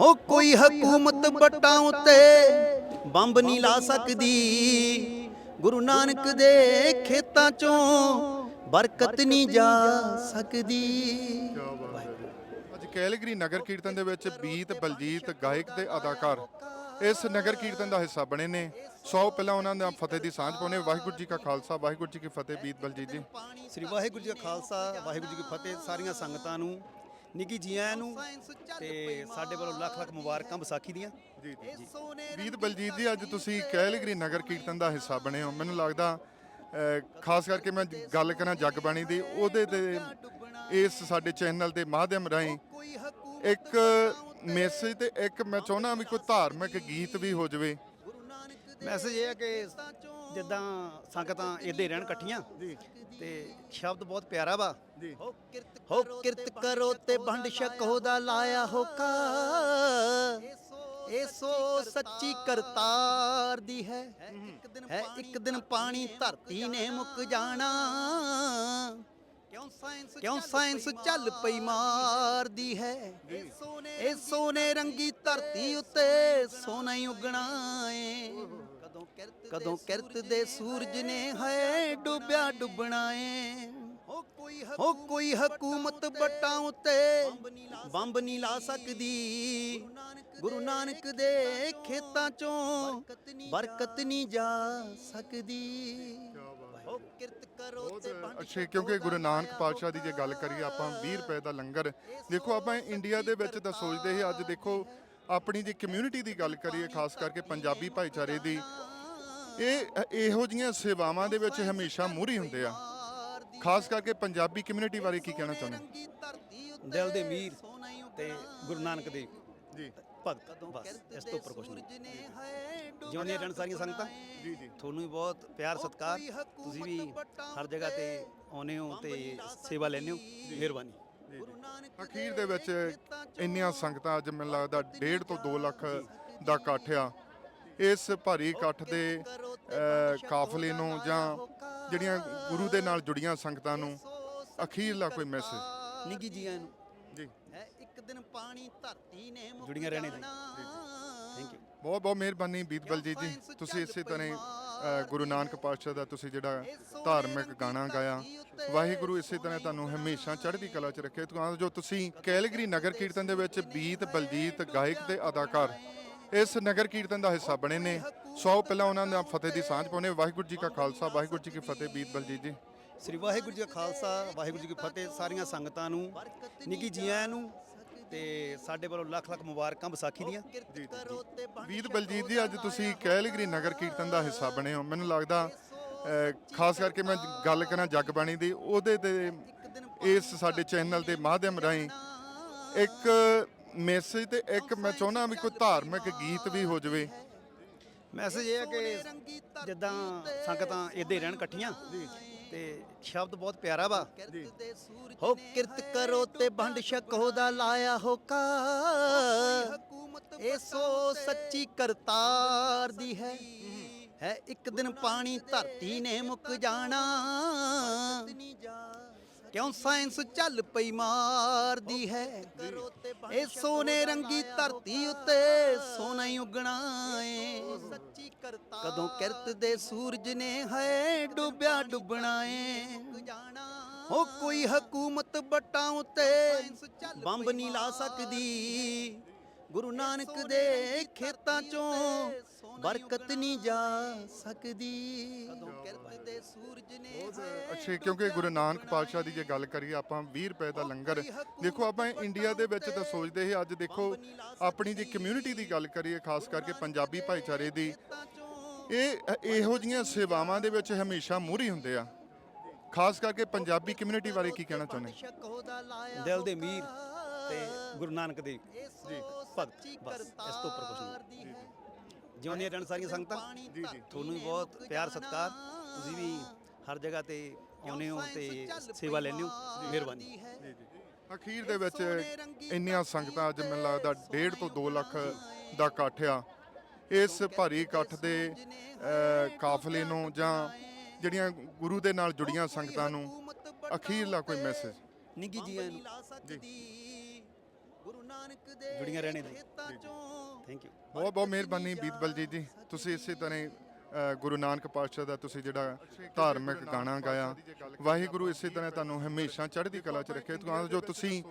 ਹੋ ਕੋਈ ਹਕੂਮਤ ਬੱਟਾਂ ਉੱਤੇ ਬੰਬ ਨਹੀਂ ਲਾ ਸਕਦੀ। ਗੁਰੂ ਨਾਨਕ ਦੇ ਖੇਤਾਂ ਚੋਂ ਬਰਕਤ ਨਹੀਂ ਜਾ ਸਕਦੀ। ਅੱਜ ਕੈਲਗਰੀ ਨਗਰ ਕੀਰਤਨ ਦੇ ਵਿੱਚ ਬੀਤ ਬਲਜੀਤ ਗਾਇਕ ਤੇ ਅਦਾਕਾਰ ਇਸ ਨਗਰ ਕੀਰਤਨ ਦਾ ਹਿੱਸਾ ਬਣੇ ਨੇ। ਸੌ ਪਹਿਲਾਂ ਉਹਨਾਂ ਦਾ ਫਤਿਹ ਦੀ ਸਾਂਝ ਪਾਉਣੇ ਵਾਹਿਗੁਰੂ ਜੀ ਕਾ ਖਾਲਸਾ ਵਾਹਿਗੁਰੂ ਜੀ ਕੀ ਫਤਿਹ ਬੀਤ ਬਲਜੀਤ ਜੀ। ਸ੍ਰੀ ਵਾਹਿਗੁਰੂ ਜੀ ਕਾ ਖਾਲਸਾ ਵਾਹਿਗੁਰੂ ਜੀ ਕੀ ਫਤਿਹ। ਸਾਰੀਆਂ ਸੰਗਤਾਂ ਨੂੰ ਨਿੱਕੀ ਜੀ ਆਇਆਂ ਨੂੰ ਤੇ ਸਾਡੇ ਵੱਲੋਂ ਲੱਖ ਲੱਖ ਮੁਬਾਰਕਾਂ ਵਿਸਾਖੀ ਦੀਆਂ। ਜੀ ਜੀ ਬੀਤ ਬਲਜੀਤ ਜੀ ਅੱਜ ਤੁਸੀਂ ਕੈਲਗਰੀ ਨਗਰ ਕੀਰਤਨ ਦਾ ਹਿੱਸਾ ਬਣੇ ਹੋ। ਮੈਨੂੰ ਲੱਗਦਾ ਖਾਸ ਕਰਕੇ ਮੈਂ ਗੱਲ ਕਰਾਂ ਜਗਬਾਣੀ ਦੀ ਉਹਦੇ ਤੇ ਇਸ ਸਾਡੇ ਚੈਨਲ ਦੇ ਮਾਧਿਅਮ ਰਾਹੀਂ ਇੱਕ ਮੈਸੇਜ ਤੇ ਇੱਕ ਮੈਂ ਚਾਹੁੰਦਾ ਵੀ ਕੋਈ ਧਾਰਮਿਕ ਗੀਤ ਵੀ ਹੋ ਜਾਵੇ। ਮੈਸੇਜ ਇਹ ਹੈ ਕਿ ਜਿੱਦਾਂ ਸੰਗਤਾਂ ਇੱਦੇ ਰਹਿਣ ਇਕੱਠੀਆਂ ਜੀ ਤੇ ਸ਼ਬਦ ਬਹੁਤ ਪਿਆਰਾ ਵਾ। ਜੀ। ਹੋ ਕਿਰਤ ਕਰੋ ਤੇ ਭੰਡ ਛਕੋ ਦਾ ਲਾਇਆ ਹੋਕਾ। ਇਹ ਸੋ ਸੱਚੀ ਕਰਤਾਰ ਦੀ ਹੈ। ਹੈ ਇੱਕ ਦਿਨ ਪਾਣੀ ਧਰਤੀ ਨੇ ਮੁੱਕ ਜਾਣਾ। ਕਿਉਂ ਸਾਇੰਸ ਚੱਲ ਪਈ ਮਾਰਦੀ ਹੈ। ਇਹ ਸੋਨੇ ਰੰਗੀ ਧਰਤੀ ਉੱਤੇ ਸੋਨਾ ਹੀ ਉਗਣਾ ਏ। ਕਦੋਂ ਕਿਰਤ ਦੇ ਸੂਰਜ ਨੇ ਹੈ ਡੁੱਬਿਆ ਡੁੱਬਣਾ ਏ। ਹੋ ਕੋਈ ਹਕੂਮਤ ਬੱਟਾਂ ਉੱਤੇ ਬੰਬ ਨਹੀਂ ਲਾ ਸਕਦੀ। ਗੁਰੂ ਨਾਨਕ ਦੇ ਖੇਤਾਂ ਚੋਂ ਬਰਕਤ ਨਹੀਂ ਜਾ ਸਕਦੀ। ਹੋ ਕਿਰਤ ਕਰੋ ਤੇ ਅੱਛੇ ਕਿਉਂਕਿ ਗੁਰੂ ਨਾਨਕ ਪਾਤਸ਼ਾਹ ਦੀ ਜੇ ਗੱਲ ਕਰੀਏ ਆਪਾਂ 20 ਰੁਪਏ ਦਾ ਲੰਗਰ। ਦੇਖੋ ਆਪਾਂ ਇੰਡੀਆ ਦੇ ਵਿੱਚ ਤਾਂ ਸੋਚਦੇ ਸੀ ਅੱਜ ਦੇਖੋ ਆਪਣੀ ਜੇ ਕਮਿਊਨਿਟੀ ਦੀ ਗੱਲ ਕਰੀਏ ਖਾਸ ਕਰਕੇ ਪੰਜਾਬੀ ਭਾਈਚਾਰੇ ਦੀ ਇਹ ਇਹੋ ਜੀਆਂ ਸੇਵਾਵਾਂ ਦੇ ਵਿੱਚ ਹਮੇਸ਼ਾ ਮੂਹਰੀ ਹੁੰਦੇ ਆ। ਖਾਸ ਕਰਕੇ ਪੰਜਾਬੀ ਕਮਿਊਨਿਟੀ ਬਾਰੇ ਕੀ ਕਹਿਣਾ ਚਾਹੁੰਦੇ ਦਿਲ ਦੇ ਮੀਰ ਤੇ ਗੁਰੂ ਨਾਨਕ ਦੇ ਜੀ। ਭਗਤ ਬਸ ਇਸ ਤੋਂ ਉੱਪਰ ਕੁਝ ਨਹੀਂ। ਜਿਉਂਦੀਆਂ ਰਹਿਣ ਸਾਰੀਆਂ ਸੰਗਤਾਂ? ਜੀ ਜੀ। ਤੁਹਾਨੂੰ ਵੀ ਬਹੁਤ ਪਿਆਰ ਸਤਿਕਾਰ। ਤੁਸੀਂ ਵੀ ਹਰ ਜਗ੍ਹਾ ਤੇ ਆਉਨੇ ਹੋ ਤੇ ਸੇਵਾ ਲੈਂਦੇ ਹੋ। ਮਿਹਰਬਾਨੀ। ਅਖੀਰ ਦੇ ਵਿੱਚ ਇੰਨੀਆਂ ਸੰਗਤਾਂ ਅੱਜ ਮੈਨੂੰ ਲੱਗਦਾ 1.5 ਤੋਂ 2 ਲੱਖ ਦਾ ਇਕੱਠ ਆ। ਇਸ ਭਾਰੀ ਇਕੱਠ ਦੇ ਕਾਫਲੇ ਨੂੰ ਜਾਂ ਜਿਹੜੀਆਂ ਗੁਰੂ ਦੇ ਨਾਲ ਜੁੜੀਆਂ ਸੰਗਤਾਂ ਨੂੰ ਅਖੀਰਲਾ ਕੋਈ ਮੈਸੇਜ ਨਿੱਗੀ ਜੀਆਂ ਨੂੰ। ਜੀ। ਹੈ ਇੱਕ ਦਿਨ ਪਾਣੀ ਧਰਤੀ ਨੇ ਮੁੱਕ ਜੁੜੀਆਂ ਰਹਿਣੇ ਦੀ। ਥੈਂਕ ਯੂ ਬਹੁਤ ਬਹੁਤ ਮਿਹਰਬਾਨੀ ਬੀਤਬਲਜੀਤ ਜੀ ਤੁਸੀਂ ਇਸੇ ਤਰ੍ਹਾਂ ਹੀ, ਗੁਰੂ ਨਾਨਕ ਪਾਤਸ਼ਾਹ ਦਾ ਤੁਸੀਂ ਜਿਹੜਾ ਧਾਰਮਿਕ ਗਾਣਾ ਗਾਇਆ। ਵਾਹਿਗੁਰੂ ਇਸੇ ਤਰ੍ਹਾਂ ਤੁਹਾਨੂੰ ਹਮੇਸ਼ਾ ਚੜ੍ਹਦੀ ਕਲਾ 'ਚ ਰੱਖੇ। ਤਾਂ ਜੋ ਤੁਸੀਂ ਕੈਲਗਰੀ ਨਗਰ ਕੀਰਤਨ ਦੇ ਵਿੱਚ ਬੀਤ ਬਲਜੀਤ ਗਾਇਕ ਤੇ ਅਦਾਕਾਰ ਇਸ ਨਗਰ ਕੀਰਤਨ ਦਾ ਹਿੱਸਾ ਬਣੇ ਨੇ। ਸੌ ਪਹਿਲਾਂ ਉਹਨਾਂ ਦਾ ਫਤਿਹ ਦੀ ਸਾਂਝ ਪਾਉਣੇ ਵਾਹਿਗੁਰੂ ਜੀ ਕਾ ਖਾਲਸਾ ਵਾਹਿਗੁਰੂ ਜੀ ਕੀ ਫਤਿਹ ਬੀਤ ਬਲਜੀਤ ਜੀ ਸ੍ਰੀ ਵਾਹਿਗੁਰੂ ਜੀ ਕਾ ਖਾਲਸਾ ਵਾਹਿਗੁਰੂ ਜੀ ਕੀ ਫਤਿਹ ਸਾਰੀਆਂ ਸੰਗਤਾਂ ਨੂੰ ਨਿੱਕੀ ਜੀ ਆਇਆਂ ਨੂੰ ਤੇ ਸਾਡੇ ਵੱਲੋਂ ਲੱਖ ਲੱਖ ਮੁਬਾਰਕਾਂ ਵਿਸਾਖੀ ਦੀਆਂ। ਬੀਤ ਬਲਜੀਤ ਜੀ ਅੱਜ ਤੁਸੀਂ ਕੈਲਗਰੀ ਨਗਰ ਕੀਰਤਨ ਦਾ ਹਿੱਸਾ ਬਣੇ ਹੋ। ਮੈਨੂੰ ਲੱਗਦਾ ਖਾਸ ਕਰਕੇ ਮੈਂ ਗੱਲ ਕਰਾਂ ਜਗਬਾਣੀ ਦੀ ਉਹਦੇ ਤੇ ਇਸ ਸਾਡੇ ਚੈਨਲ ਦੇ ਮਾਧਿਅਮ ਰਾਹੀਂ ਇੱਕ ਮੈਸੇਜ ਤੇ ਇੱਕ ਮੈਂ ਚਾਹੁੰਦਾ ਵੀ ਕੋਈ ਧਾਰਮਿਕ ਗੀਤ ਵੀ ਹੋ ਜਾਵੇ। ਮੈਸੇਜ ਇਹ ਹੈ ਕਿ ਜਿੱਦਾਂ ਸੰਗਤਾਂ ਇੱਦੇ ਰਹਿਣ ਇਕੱਠੀਆਂ ਤੇ ਸ਼ਬਦ ਬਹੁਤ ਪਿਆਰਾ ਵਾ। ਹੋ ਕਿਰਤ ਕਰੋ ਤੇ ਭੰਡ ਛਕੋ ਦਾ ਲਾਇਆ ਹੋਕਾ ਇਹ ਸੋ ਸੱਚੀ ਕਰਤਾਰ ਦੀ ਹੈ। ਹੈ ਇੱਕ ਦਿਨ ਪਾਣੀ ਧਰਤੀ ਨੇ ਮੁੱਕ ਜਾਣਾ। ਕਿਉਂ ਸਾਇੰਸ ਚੱਲ ਪਈ ਮਾਰਦੀ ਹੈ। ਇਹ ਸੋਨੇ ਰੰਗੀ ਧਰਤੀ ਉੱਤੇ ਸੋਨਾ ਹੀ ਉਗਣਾ ਏ। ਕਦੋਂ ਕਿਰਤ ਦੇ ਸੂਰਜ ਨੇ ਹੈ ਡੁੱਬਿਆ ਡੁੱਬਣਾ ਏ। ਹੋ ਕੋਈ ਹਕੂਮਤ ਬੱਟਾਂ ਉੱਤੇ। ਬੰਬ ਨਹੀਂ ਲਾ ਸਕਦੀ। ਗੁਰੂ ਨਾਨਕ ਦੇ ਖੇਤਾਂ ਚੋਂ ਬਰਕਤ ਨਹੀਂ ਜਾ ਸਕਦੀ। ਕਦੋਂ ਕਿਰਤ ਦੇ ਸੂਰਜ ਨੇ ਅੱਛੇ ਕਿਉਂਕਿ ਗੁਰੂ ਨਾਨਕ ਪਾਤਸ਼ਾਹ ਦੀ ਜੇ ਗੱਲ ਕਰੀਏ ਆਪਾਂ 20 ਰੁਪਏ ਦਾ ਲੰਗਰ ਦੇਖੋ ਆਪਾਂ ਇੰਡੀਆ ਦੇ ਵਿੱਚ ਤਾਂ ਸੋਚਦੇ ਸੀ ਅੱਜ ਦੇਖੋ ਆਪਣੀ ਜੇ ਕਮਿਊਨਿਟੀ ਦੀ ਗੱਲ ਕਰੀਏ ਖਾਸ ਕਰਕੇ ਪੰਜਾਬੀ ਭਾਈਚਾਰੇ ਦੀ ਇਹ ਇਹੋ ਜੀਆਂ ਸੇਵਾਵਾਂ ਦੇ ਵਿੱਚ ਹਮੇਸ਼ਾ ਮੂਹਰੀ ਹੁੰਦੇ ਆ। ਖਾਸ ਕਰਕੇ ਪੰਜਾਬੀ ਕਮਿਊਨਿਟੀ ਬਾਰੇ ਕੀ ਕਹਿਣਾ ਚਾਹੁੰਦੇ? ਦਿਲ ਦੇ ਮੀਰ। ਤੇ ਗੁਰੂ ਨਾਨਕ ਦੇ ਜੀ। ਭਗਤ। ਬਸ ਇਸ ਤੋਂ ਉੱਪਰ ਕੁਝ ਨਹੀਂ। ਜਿਉਂਦੀਆਂ ਰਹਿਣ ਸਾਰੀਆਂ ਸੰਗਤਾਂ ਜੀ ਜੀ। ਤੁਹਾਨੂੰ ਵੀ ਬਹੁਤ ਪਿਆਰ ਸਤਿਕਾਰ। ਤੁਸੀਂ ਵੀ ਹਰ ਜਗ੍ਹਾ ਤੇ ਆਉਨੇ ਹੋ ਤੇ ਸੇਵਾ ਲੈਂਦੇ ਹੋ। ਮਿਹਰਬਾਨੀ। ਜੀ ਜੀ ਅਖੀਰ ਦੇ ਵਿੱਚ ਇੰਨੀਆਂ ਸੰਗਤਾਂ ਅੱਜ ਮੈਨੂੰ ਲੱਗਦਾ 1.5 ਤੋਂ 2 ਲੱਖ ਦਾ ਇਕੱਠ ਆ। ਇਸ ਭਾਰੀ ਇਕੱਠ ਦੇ ਕਾਫਲੇ ਨੂੰ ਜਾਂ ਜਿਹੜੀਆਂ ਗੁਰੂ ਦੇ ਨਾਲ ਜੁੜੀਆਂ ਸੰਗਤਾਂ ਨੂੰ ਅਖੀਰਲਾ ਕੋਈ ਮੈਸੇਜ ਨਿੱਗੀ ਜੀਆਂ ਨੂੰ ਜੀ। ਗੁਰੂ ਨਾਨਕ ਦੇ ਜੁੜੀਆਂ ਰਹਿਣੇ ਖੇਤਾਂ ਚੋਂ ਥੈਂਕ ਯੂ ਬਹੁਤ ਬਹੁਤ ਮਿਹਰਬਾਨੀ ਬੀਤਬਲ ਜੀ ਜੀ। ਤੁਸੀਂ ਇਸੇ ਤਰ੍ਹਾਂ ਹੀ, ਅ, ਗੁਰੂ ਨਾਨਕ ਪਾਤਸ਼ਾਹ ਦਾ ਤੁਸੀਂ ਜਿਹੜਾ ਧਾਰਮਿਕ ਗਾਣਾ ਗਾਇਆ। ਵਾਹਿਗੁਰੂ ਇਸੇ ਤਰ੍ਹਾਂ ਤੁਹਾਨੂੰ ਹਮੇਸ਼ਾ ਚੜ੍ਹਦੀ ਕਲਾ 'ਚ ਰੱਖੇ। ਤਾਂ ਜੋ ਤੁਸੀਂ